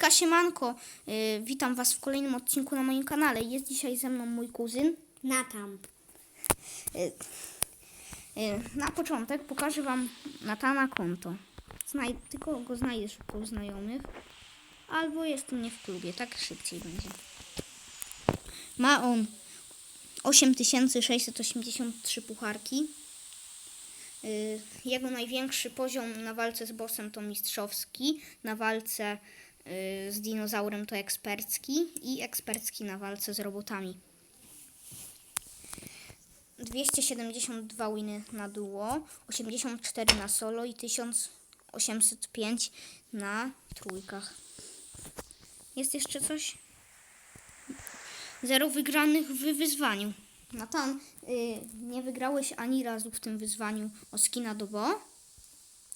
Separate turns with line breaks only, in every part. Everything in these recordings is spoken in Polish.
Hejka, siemanko! Y, witam Was w kolejnym odcinku na moim kanale. Jest dzisiaj ze mną mój kuzyn.
Natam.
Y, y, na początek pokażę Wam Natana konto. Znaj tylko go znajdę szybko u znajomych. Albo jest u mnie w klubie, tak szybciej będzie. Ma on 8683 pucharki. Y, Jego największy poziom na walce z bossem to mistrzowski, na walce z dinozaurem to ekspercki i ekspercki na walce z robotami. 272 winy na duo, 84 na solo i 1805 na trójkach. Jest jeszcze coś? Zero wygranych w wyzwaniu. Natan, y, nie wygrałeś ani razu w tym wyzwaniu o skina do Bo?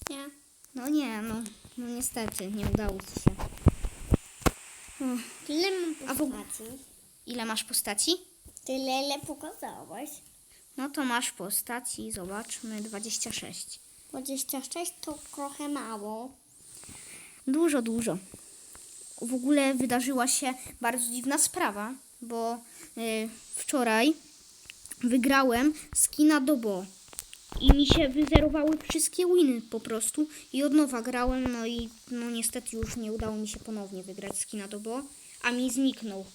Nie.
No nie, no, no niestety, nie udało ci się.
Tyle mam postaci.
Ile masz postaci?
Tyle, ile pokazałeś.
No to masz postaci, zobaczmy, 26.
26 to trochę mało.
Dużo, dużo. W ogóle wydarzyła się bardzo dziwna sprawa, bo y, wczoraj wygrałem skina do Bo. I mi się wyzerowały wszystkie winy po prostu i od nowa grałem, no i no niestety już nie udało mi się ponownie wygrać skina do Bo, a mi zniknął.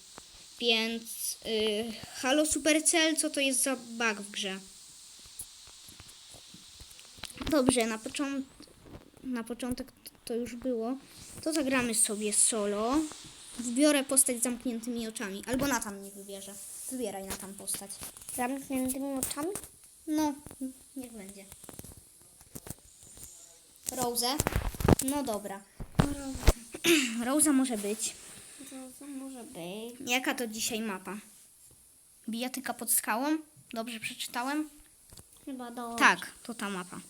Więc y, halo Supercell, co to jest za bug w grze? Dobrze, na, począt na początek to już było. To zagramy sobie solo. Wybiorę postać z zamkniętymi oczami. Albo Natan nie wybierze. Wybieraj Natan postać.
Zamkniętymi oczami?
No, niech będzie. Rose? No dobra. Rosa może być.
To może być.
Jaka to dzisiaj mapa? Bijatyka pod skałą? Dobrze przeczytałem?
Chyba do.
Tak, to ta mapa.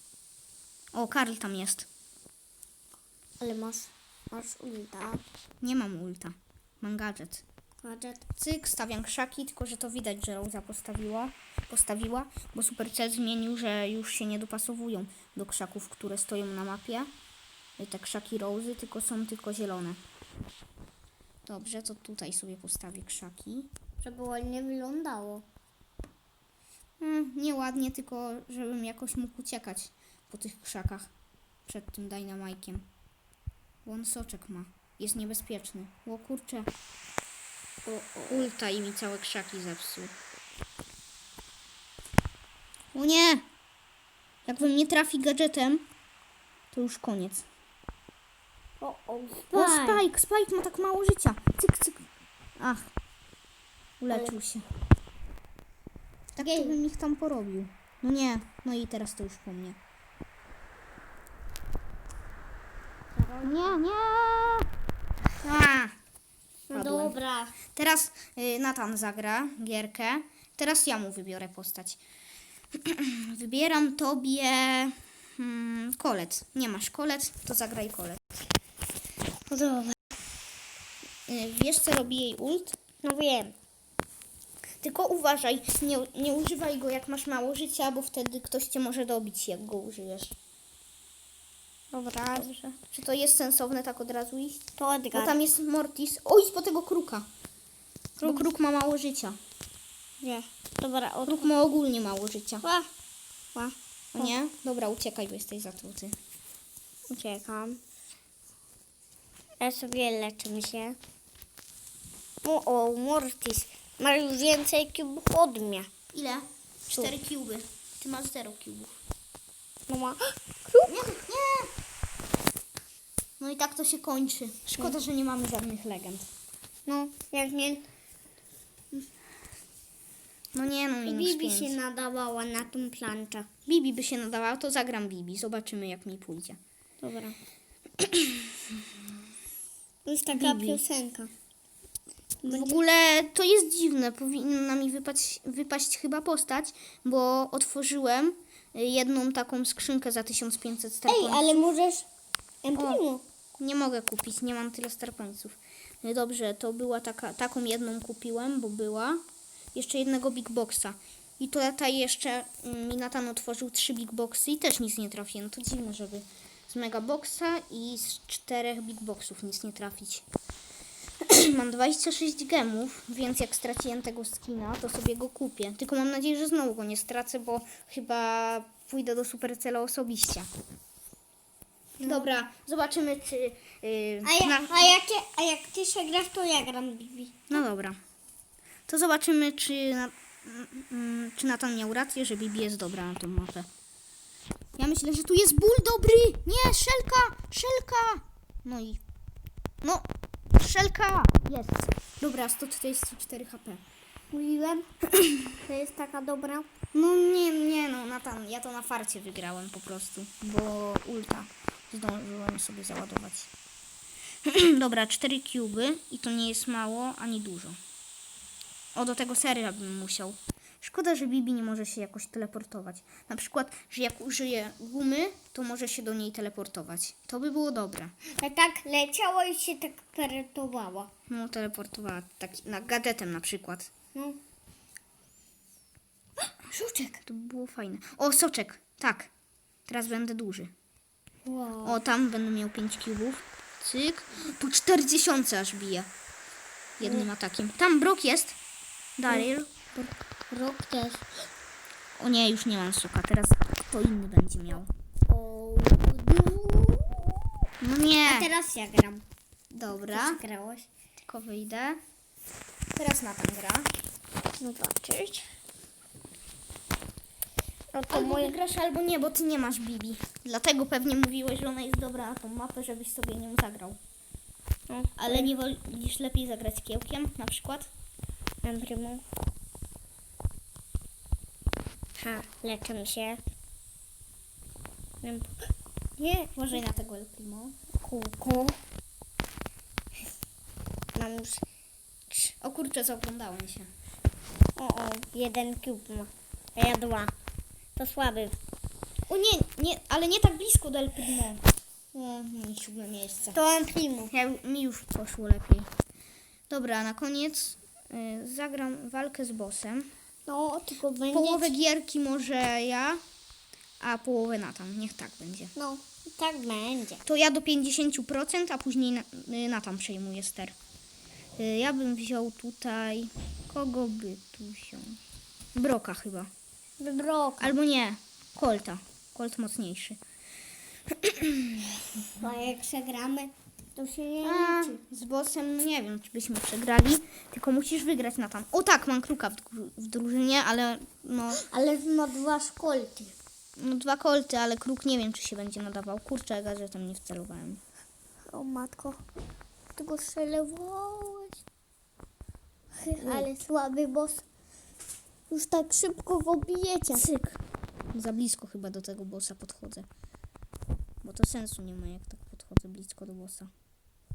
O, Karl tam jest.
Ale masz, masz ulta.
Nie mam ulta. Mam gadżet. Cyk, stawiam krzaki, tylko że to widać, że Rosa postawiła, postawiła, bo Supercell zmienił, że już się nie dopasowują do krzaków, które stoją na mapie. Y, Te krzaki Rosy, tylko są tylko zielone. Dobrze, to tutaj sobie postawię krzaki.
Żeby ładnie wyglądało.
Mm, nieładnie, tylko żebym jakoś mógł uciekać po tych krzakach przed tym dynamajkiem. Bo on soczek ma. Jest niebezpieczny. O kurczę.
O, o.
Ulta i mi całe krzaki zepsuł. O nie! Jakbym nie trafi gadżetem, to już koniec.
O, o,
O,
Spike.
Spike! Spike ma tak mało życia. Cyk, cyk. Ach. Uleczył się. Tak
Jej.
to bym ich tam porobił. No nie. No i teraz to już po mnie. Nie, nie!
Dobra.
Teraz y, Natan zagra gierkę. Teraz ja mu wybiorę postać. Wybieram tobie hmm, kolec. Nie masz kolec, to zagraj kolec.
No dobra.
Y, wiesz co robi jej ult?
No wiem.
Tylko uważaj, nie, nie używaj go jak masz mało życia, bo wtedy ktoś cię może dobić jak go użyjesz.
Dobra.
Dobrze. Czy to jest sensowne tak od razu iść?
To
Bo
Edgar.
tam jest Mortis. O, idź po tego kruka. Bo kruk ma mało życia.
Nie. Dobra, od...
Kruk ma ogólnie mało życia.
Ła. Ła.
O nie? Dobra, uciekaj, bo jesteś zatruty.
Uciekam. Ja sobie leczę się. O, o, Mortis. Ma już więcej kubów od mnie.
Ile? Cztery kuby. Ty masz zero kubów.
No ma...
Nie, nie! No i tak to się kończy. Szkoda, że nie mamy żadnych legend.
No, jak nie...
No nie, no minus
Bibi
pięć.
się nadawała na tą planczę.
Bibi by się nadawała, to zagram Bibi. Zobaczymy, jak mi pójdzie.
Dobra. To jest taka
Bibi.
piosenka.
W ogóle to jest dziwne. Powinna mi wypaść, wypaść chyba postać, bo otworzyłem y, jedną taką skrzynkę za 1500
Ej, ale możesz... Emprimo.
Nie mogę kupić, nie mam tyle starcoinsów. No Dobrze, to była taka, taką jedną kupiłem, bo była. Jeszcze jednego big boxa. I to lata jeszcze mm, mi Natan otworzył trzy big boxy i też nic nie trafiłem. To dziwne, żeby z mega boxa i z czterech big boxów nic nie trafić. mam 26 gemów, więc jak straciłem tego skina, to sobie go kupię. Tylko mam nadzieję, że znowu go nie stracę, bo chyba pójdę do Supercella osobiście. Dobra, zobaczymy czy... Yy,
A, ja,
na-
a, jak, ty- a jak ty się grasz, to ja gram Bibi.
No dobra. To zobaczymy, czy, na, mm, mm, czy Natan miał rację, że Bibi jest dobra na tą mapę. Ja myślę, że tu jest ból dobry! Nie, szelka! Szelka! No i... No, szelka! Jest. Dobra, 144 HP.
Mówiłem, że jest taka dobra.
No nie, nie no, Natan, ja to na farcie wygrałem po prostu, bo ulta zdążyłem sobie załadować. Dobra, 4 kuby i to nie jest mało, ani dużo. O, do tego seria bym musiał. Szkoda, że Bibi nie może się jakoś teleportować. Na przykład, że jak użyje gumy, to może się do niej teleportować. To by było dobre.
A tak leciała i się tak peretowała.
No, teleportowała taki, na gadetem na przykład.
No. Żuczek.
To by było fajne. O, soczek. Tak. Teraz będę duży.
Wow.
O, tam będę miał 5 kubów. Cyk. Po 40 aż bije. Jednym atakiem. Tam Brok jest. Daryl.
Rok też.
O nie, już nie mam soka. Teraz kto inny będzie miał. No
A
nie.
teraz ja gram.
Dobra.
Ty grałaś?
Tylko wyjdę. Teraz na tam gra.
Zobaczyć. No to
Albo
moje...
wygrasz, albo nie, bo ty nie masz Bibi. Dlatego pewnie mówiłeś, że ona jest dobra na tą mapę, żebyś sobie nią zagrał.
No,
Ale nie wolisz lepiej zagrać kiełkiem na przykład?
Mam prymą. Ha, leczę się. Nie,
Uważaj na tego El Primo.
kółko. Mam już...
O kurczę, zaoglądałem się.
O, o, jeden kub ma. A ja dwa. To słaby.
O nie, nie, ale nie tak blisko do El Primo. Nie, siódme miejsce.
To mam primo.
Ja, mi już poszło lepiej. Dobra, na koniec y, zagram walkę z bossem.
No, tylko będzie...
Połowę gierki może ja, a połowę Natan. Niech tak będzie.
No, tak będzie.
To ja do 50%, a później na, y, Natan przejmuje ster. Y, ja bym wziął tutaj... Kogo by tu wziąć? Broka chyba.
Wybrok.
Albo nie, Colta. Colt mocniejszy.
A jak przegramy, to się nie
A,
liczy.
z bossem no nie wiem, czy byśmy przegrali, tylko musisz wygrać na tam. O tak, mam kruka w, dru- w drużynie, ale no,
Ale ma dwa szkolty.
no dwa kolty, ale kruk nie wiem, czy się będzie nadawał. Kurczę, ja gazetem nie wcelowałem.
O matko, ty go strzelowałeś. Ale słaby boss. Już tak szybko go bijecie.
Cyk. Za blisko chyba do tego bossa podchodzę. Bo to sensu nie ma, jak tak podchodzę blisko do bossa.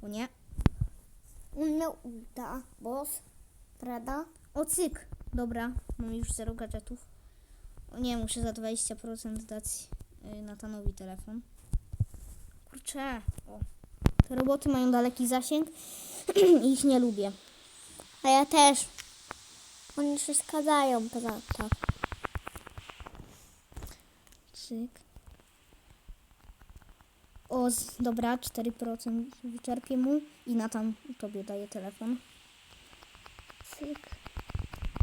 O nie.
On miał ulta, boss, prawda?
O cyk. Dobra, mam już zero gadżetów. O nie, muszę za 20% dać y, Natanowi telefon. Kurczę. O. Te roboty mają daleki zasięg i ich nie lubię.
A ja też. Oni przeszkadzają poza to.
Cyk. O, dobra, 4% wyczerpię mu i Natan tobie daje telefon. Cyk.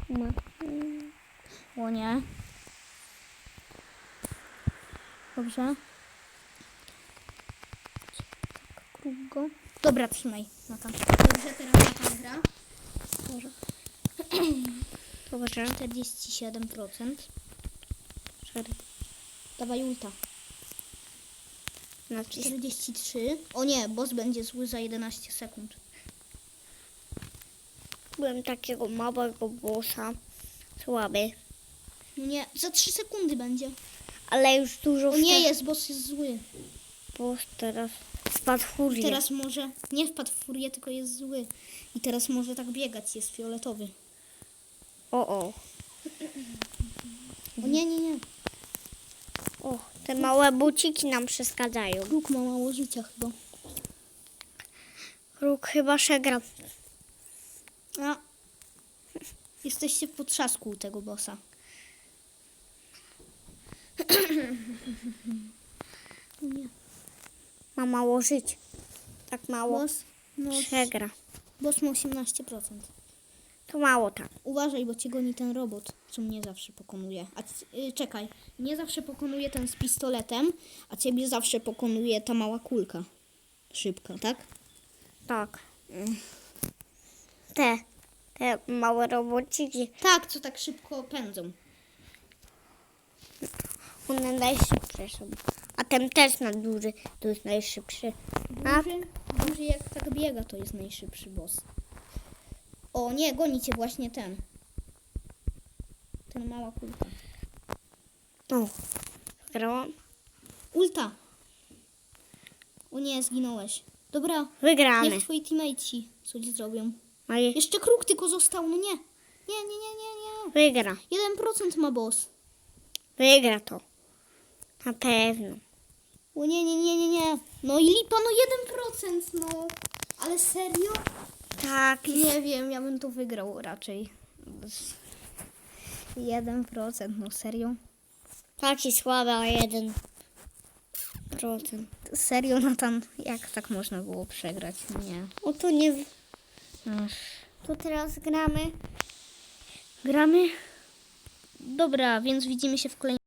Ma.
O nie. Dobrze. Kruk go. Dobra, trzymaj. Natan. Dobrze, teraz Natan gra.
Dobrze. Dobrze.
47%. Dawaj ulta.
Na
43. O nie, boss będzie zły za 11 sekund.
Byłem takiego małego bossa. Słaby.
No nie, za 3 sekundy będzie.
Ale już dużo
O nie jest, boss jest zły.
Boss teraz spadł furię.
Teraz może nie wpadł w furię, tylko jest zły. I teraz może tak biegać, jest fioletowy.
O, o.
O nie, nie, nie.
O, te małe buciki nam przeszkadzają.
Kruk ma mało życia chyba.
Kruk chyba przegra.
A. Jesteście w potrzasku u tego bossa. Nie.
Ma mało żyć. Tak mało.
Boss, no,
Przegra.
Boss ma 18%.
To mało tak.
Uważaj, bo cię goni ten robot, co mnie zawsze pokonuje. A c- y, czekaj, mnie zawsze pokonuje ten z pistoletem, a ciebie zawsze pokonuje ta mała kulka. Szybka, tak?
Tak. Te, te małe robociki,
Tak, co tak szybko pędzą.
one najszybsze są. A ten też na duży, to jest najszybszy. A
Duży, duży jak tak biega, to jest najszybszy boss. O nie, goni cię właśnie ten. Ten mała kulka.
no, wygrałam.
Ulta! O nie, zginąłeś. Dobra,
Wygramy.
niech twoi teammateci coś zrobią. Jeszcze kruk tylko został, no nie. Nie, nie, nie, nie, nie.
Wygra.
1% ma boss.
Wygra to. Na pewno.
O nie, nie, nie, nie, nie. No i lipa, no 1%, no. Ale serio?
Tak.
Nie wiem, ja bym to wygrał raczej. 1%, no serio?
Taki słaby, a jeden procent.
Serio, Natan, jak tak można było przegrać? Nie.
O to nie...
Ach.
To teraz gramy.
Gramy? Dobra, więc widzimy się w kolejnym